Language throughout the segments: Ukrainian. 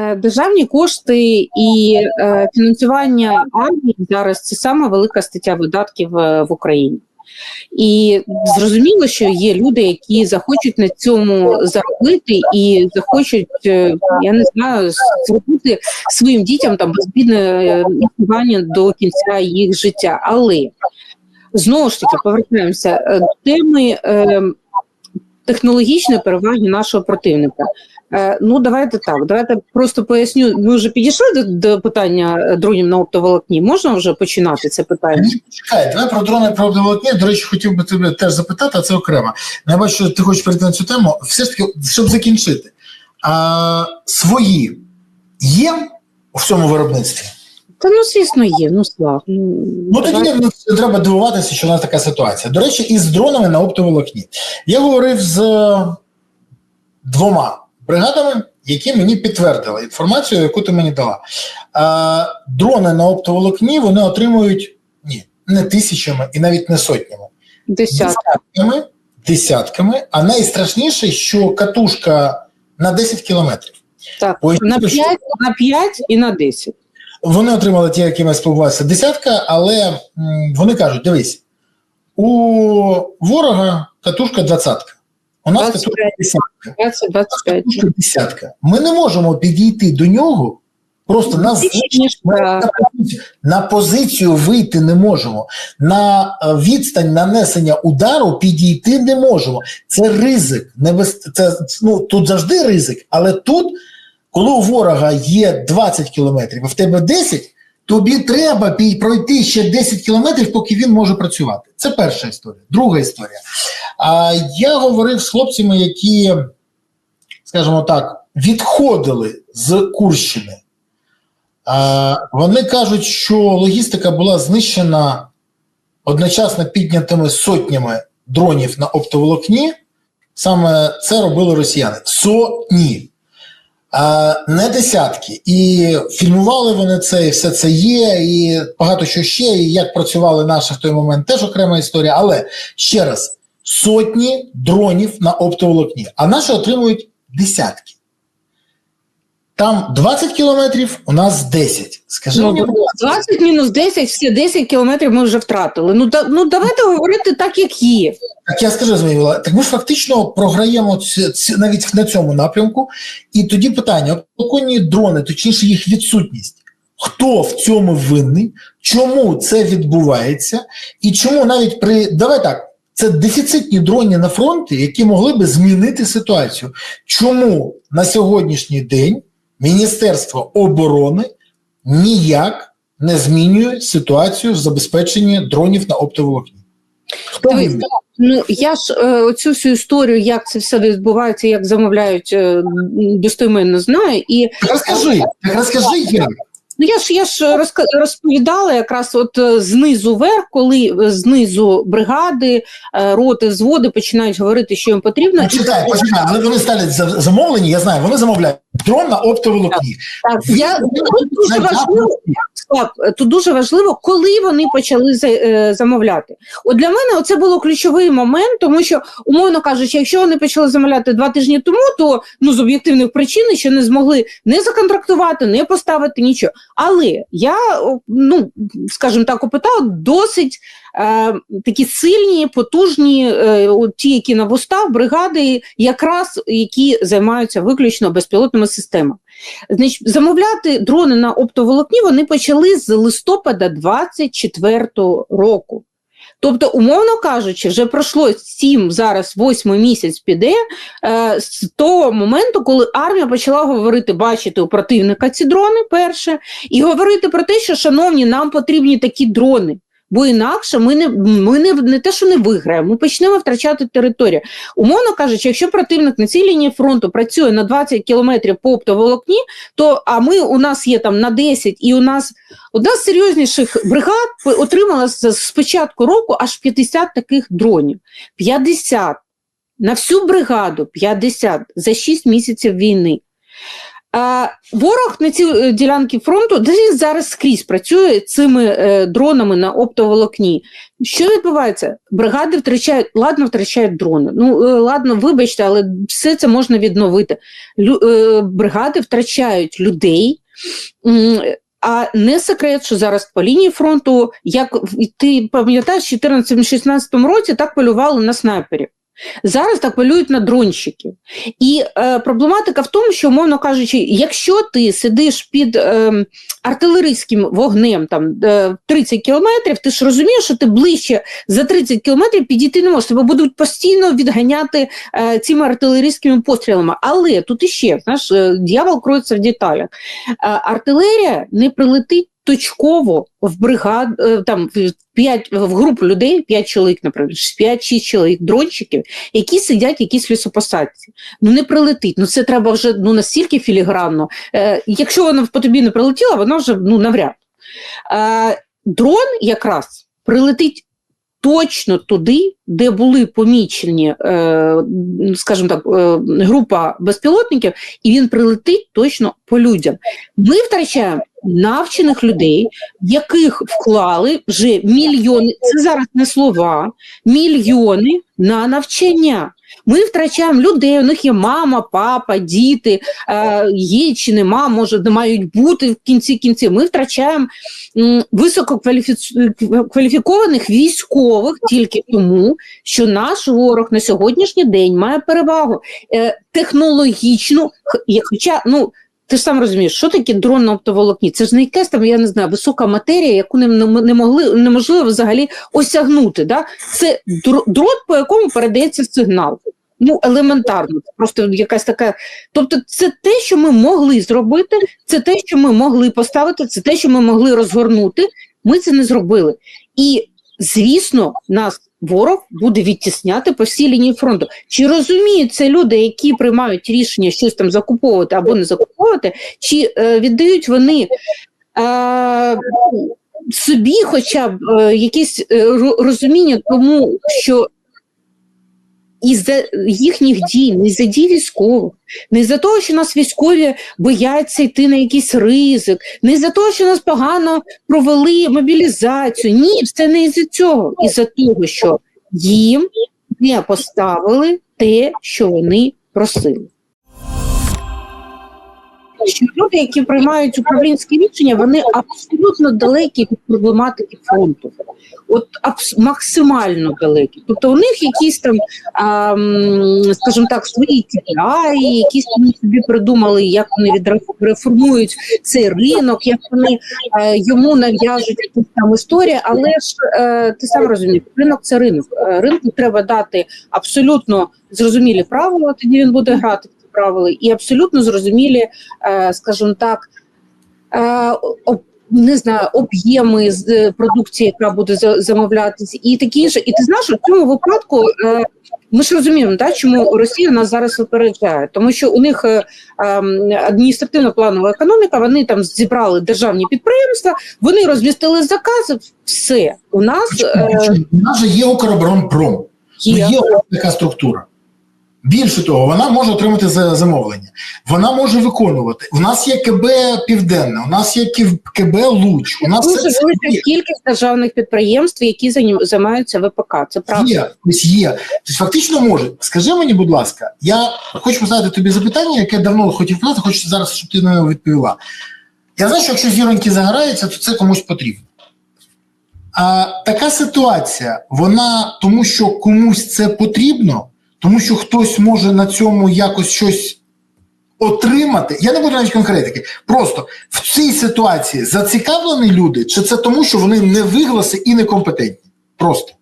Е, Державні кошти і е, фінансування армії зараз це сама велика стаття видатків е, в Україні. І зрозуміло, що є люди, які захочуть на цьому заробити і захочуть, я не знаю, зробити своїм дітям там безбідне існування до кінця їх життя. Але знову ж таки повертаємося до теми е, технологічної переваги нашого противника. Е, Ну, давайте так. Давайте просто поясню. Ми вже підійшли до, до питання е, дронів на оптоволокні. Можна вже починати це питання? Чекай, давай про дрони про оптоволокні. До речі, хотів би тебе теж запитати, а це окремо. Я бачу, що ти хочеш перейти на цю тему. Все ж таки, щоб закінчити, а, свої є в цьому виробництві? Та ну, звісно, є. Ну, слав. Ну, Ну тоді не треба дивуватися, що у нас така ситуація. До речі, із дронами на оптоволокні. Я говорив з е, двома бригадами, які мені підтвердили інформацію, яку ти мені дала. А, дрони на оптоволокні вони отримують ні, не тисячами і навіть не сотнями. Десятками, десятками, а найстрашніше, що катушка на 10 кілометрів. Так, Ой, на що- на 5 і на 10. Вони отримали ті, якими спілкувалися десятка, але м, вони кажуть: дивись, у ворога катушка двадцятка. У нас 25. катушка десятка. 20, 25. Катушка десятка. Ми не можемо підійти до нього просто на Ніж, Ми так. на позицію, на позицію вийти не можемо. На е, відстань нанесення удару підійти не можемо. Це ризик. Це, ну, тут завжди ризик, але тут, коли у ворога є 20 кілометрів, а в тебе 10, тобі треба пройти ще 10 кілометрів, поки він може працювати. Це перша історія. Друга історія. А я говорив з хлопцями, які, скажімо так, відходили з Курщини. Вони кажуть, що логістика була знищена одночасно піднятими сотнями дронів на оптоволокні. Саме це робили росіяни. Сотні, не десятки. І фільмували вони це, і все це є, і багато що ще. І як працювали наші в той момент, теж окрема історія. Але ще раз: сотні дронів на оптоволокні, а наші отримують десятки. Там 20 кілометрів, у нас 10. Скажи Ну, мені, 20 мінус 10, всі 10 кілометрів ми вже втратили. Ну, да, ну давайте говорити так, як є. Так я скажу, Зміїла, так ми ж фактично програємо ці, ці, навіть на цьому напрямку. І тоді питання: оконні дрони, точніше їх відсутність. Хто в цьому винний? Чому це відбувається? І чому навіть при давай так, це дефіцитні дрони на фронті, які могли би змінити ситуацію. Чому на сьогоднішній день Міністерство оборони ніяк не змінює ситуацію в забезпеченні дронів на оптоволокні? Хто Дивись. Ну я ж е, оцю всю історію, як це все відбувається, як замовляють, е, достойменно знаю. І Так розкажи, так розкажи як. Ну я ж я ж розповідала якраз от е, знизу вверх, коли е, знизу бригади, е, роти, взводи починають говорити, що їм потрібно. Ну, чекай, почекай, але вони ставлять за- замовлення, я знаю, вони замовляють дрон на оптоволокні. Так, я тут дуже важливо, Слав, тут дуже важливо, коли вони почали е, замовляти. От для мене це було ключовий момент, тому що, умовно кажучи, якщо вони почали замовляти два тижні тому, то ну з об'єктивних причин ще не змогли не законтрактувати, не поставити нічого. Але я, ну скажімо так, опитала досить е, такі сильні, потужні, е, ті, які на вустах, бригади, якраз які займаються виключно безпілотними системами. Значить, замовляти дрони на оптоволокні вони почали з листопада 24-го року. Тобто, умовно кажучи, вже пройшло 7, зараз 8 місяць піде е, з того моменту, коли армія почала говорити, бачити у противника ці дрони перше, і говорити про те, що, шановні, нам потрібні такі дрони. Бо інакше ми не ми не, не те, що не виграємо, ми почнемо втрачати територію. Умовно кажучи, якщо противник на цій лінії фронту працює на 20 кілометрів по оптоволокні, то а ми у нас є там на 10, і у нас одна з серйозніших бригад отримала з, початку року аж 50 таких дронів. 50 на всю бригаду 50 за 6 місяців війни. А ворог на ці е, ділянки фронту де він зараз скрізь працює цими е, дронами на оптоволокні. Що відбувається? Бригади втрачають, ладно, втрачають дрони. Ну е, ладно, вибачте, але все це можна відновити. Лю, е, бригади втрачають людей. М, а не секрет, що зараз по лінії фронту, як ти пам'ятаєш, в 2014-16 році так полювали на снайперів. Зараз так полюють на дронщиків. І е, проблематика в тому, що, умовно кажучи, якщо ти сидиш під е, артилерійським вогнем там е, 30 кілометрів, ти ж розумієш, що ти ближче за 30 кілометрів підійти не можеш, тебе будуть постійно відганяти е, цими артилерійськими пострілами. Але тут іще, знаєш, е, дьявол кроється в деталях. Е, артилерія не прилетить точково в бригад, е, там 5, в групу людей, п'ять чоловік, наприклад, 5-6 чоловік, дрончиків, які сидять якісь лісопосадці. Ну не прилетить. Ну це треба вже ну настільки філігранно. Е, якщо вона по тобі не прилетіла, вона вже ну навряд. Е, дрон якраз прилетить. Точно туди, де були помічені, е, скажімо так, е, група безпілотників, і він прилетить точно по людям. Ми втрачаємо навчених людей, яких вклали вже мільйони, це зараз не слова, мільйони на навчання. Ми втрачаємо людей, у них є мама, папа, діти, є чи нема, може, не мають бути в кінці кінці. Ми втрачаємо висококваліфікованих військових тільки тому, що наш ворог на сьогоднішній день має перевагу е, технологічну, хоча ну. Ти ж сам розумієш, що таке дрон на оптоволокні? Це ж не якась там, я не знаю, висока матерія, яку не, не, могли, неможливо взагалі осягнути. Да? Це дро- дрот, по якому передається сигнал. Ну, елементарно, просто якась така. Тобто, це те, що ми могли зробити, це те, що ми могли поставити, це те, що ми могли розгорнути. Ми це не зробили. І, звісно, нас ворог буде відтісняти по всій лінії фронту. Чи розуміють це люди, які приймають рішення щось там закуповувати або не закуповувати, чи е, віддають вони е, собі хоча б е, якесь е, розуміння тому, що із-за їхніх дій, не за дій військових, не за того, що нас військові бояться йти на якийсь ризик, не за того, що нас погано провели мобілізацію. Ні, це не із-за цього, із-за того, що їм не поставили те, що вони просили. Що люди, які приймають управлінські рішення, вони абсолютно далекі від проблематики фронту. От абс- максимально далекі. Тобто у них якісь там, а, скажімо так, свої KPI, якісь вони собі придумали, як вони відреформують цей ринок, як вони е, йому нав'яжуть якусь там історію, але ж е, ти сам розумієш, ринок це ринок. Е, Ринку треба дати абсолютно зрозумілі правила, тоді він буде грати в правила, і абсолютно зрозумілі, е, скажімо так, е, не знаю, об'єми з е, продукції, яка буде замовлятися, і такі інше. І ти знаєш, у цьому випадку ми ж розуміємо, так, чому Росія нас зараз випереджає, тому що у них ем, адміністративно-планова економіка, вони там зібрали державні підприємства, вони розмістили закази, все. У нас У нас же є Укроборонпром. Ну, є. Є така структура. Більше того, вона може отримати за- замовлення, вона може виконувати. У нас є КБ Південне, у нас є КБ Луч. У нас Дуже це, це велика кількість державних підприємств, які займаються ВПК. Це правда. Є, ось є. Тобто фактично може. Скажи мені, будь ласка, я хочу поставити тобі запитання, яке давно хотів сказати, хочу зараз, щоб ти на нього відповіла. Я знаю, що якщо зіроньки загораються, то це комусь потрібно. А така ситуація, вона тому, що комусь це потрібно, тому що хтось може на цьому якось щось отримати. Я не буду навіть конкретики. Просто в цій ситуації зацікавлені люди, чи це тому, що вони не вигласи і некомпетентні? Просто.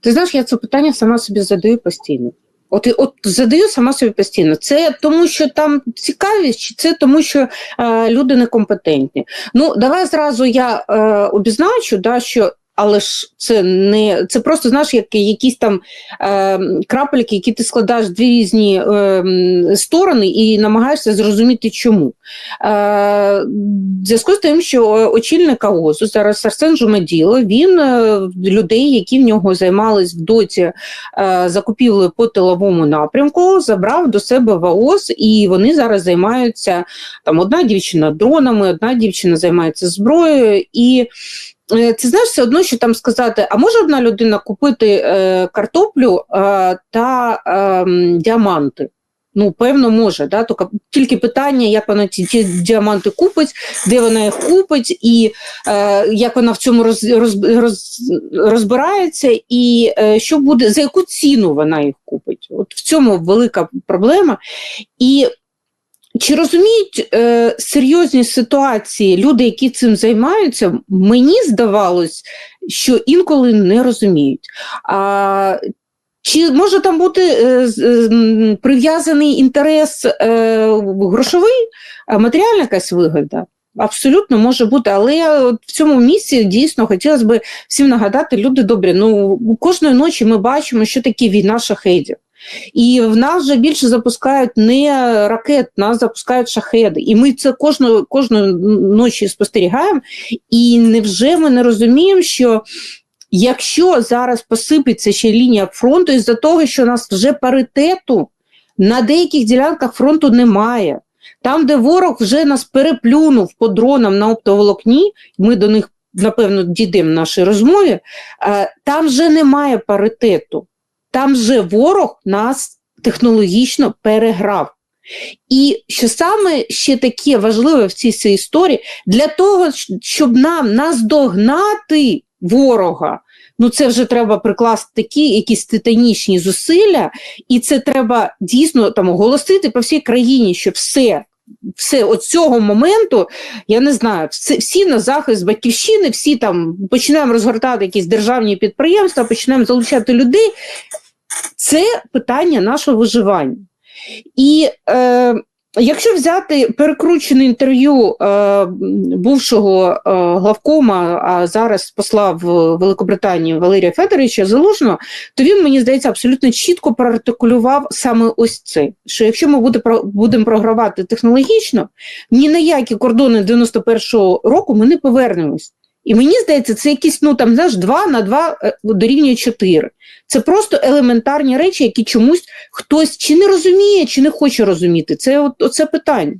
Ти знаєш, я це питання сама собі задаю постійно. От, от задаю сама собі постійно. Це тому, що там цікавість, чи це тому, що е, люди некомпетентні. Ну, давай зразу я е, обізначу, да, що але ж це не це просто знаєш, як якісь там е, крапельки, які ти складаєш дві різні е, сторони і намагаєшся зрозуміти, чому. Е, в зв'язку з тим, що очільник АОСу зараз Арсен Жумаділо, він е, людей, які в нього займались в доті е, закупівлею по тиловому напрямку, забрав до себе в АОС, і вони зараз займаються там одна дівчина дронами, одна дівчина займається зброєю. І е, це знаєш все одно, що там сказати: а може одна людина купити е, картоплю е, та е, діаманти? Ну, певно, може, да? Тільки, питання, як вона ці діаманти купить, де вона їх купить, і е, як вона в цьому роз, роз, роз, розбирається, і е, що буде, за яку ціну вона їх купить. От в цьому велика проблема. І чи розуміють е, серйозні ситуації люди, які цим займаються, мені здавалось, що інколи не розуміють. А, чи може там бути е, е, прив'язаний інтерес е, грошовий, а матеріальна якась вигода? Абсолютно може бути, але в цьому місці дійсно хотілося б всім нагадати, люди добрі. Ну кожної ночі ми бачимо, що таке війна шахедів. І в нас вже більше запускають не ракет, нас запускають шахеди. І ми це кожної кожної ночі спостерігаємо. І невже ми не розуміємо, що якщо зараз посипеться ще лінія фронту, із-за того, що у нас вже паритету на деяких ділянках фронту немає. Там, де ворог вже нас переплюнув по дронам на оптоволокні, ми до них, напевно, дійдемо в нашій розмові, е, там вже немає паритету. Там же ворог нас технологічно переграв. І що саме ще таке важливе в цій цій історії, для того, щоб нам наздогнати ворога, ну це вже треба прикласти такі якісь титанічні зусилля, і це треба дійсно там оголосити по всій країні, що все. Все от цього моменту, я не знаю, всі, всі на захист батьківщини, всі там починаємо розгортати якісь державні підприємства, починаємо залучати людей. Це питання нашого виживання. І е, якщо взяти перекручене інтерв'ю е, бувшого е, главкома, а зараз посла в Великобританію Валерія Федоровича Залужного, то він, мені здається, абсолютно чітко проартикулював саме ось це: що якщо ми буде, будемо програвати технологічно, ні на які кордони 91-го року ми не повернемось. І мені здається, це якісь ну там знаєш, 2 на 2 е, дорівнює 4. Це просто елементарні речі, які чомусь хтось чи не розуміє, чи не хоче розуміти. Це от, оце питання.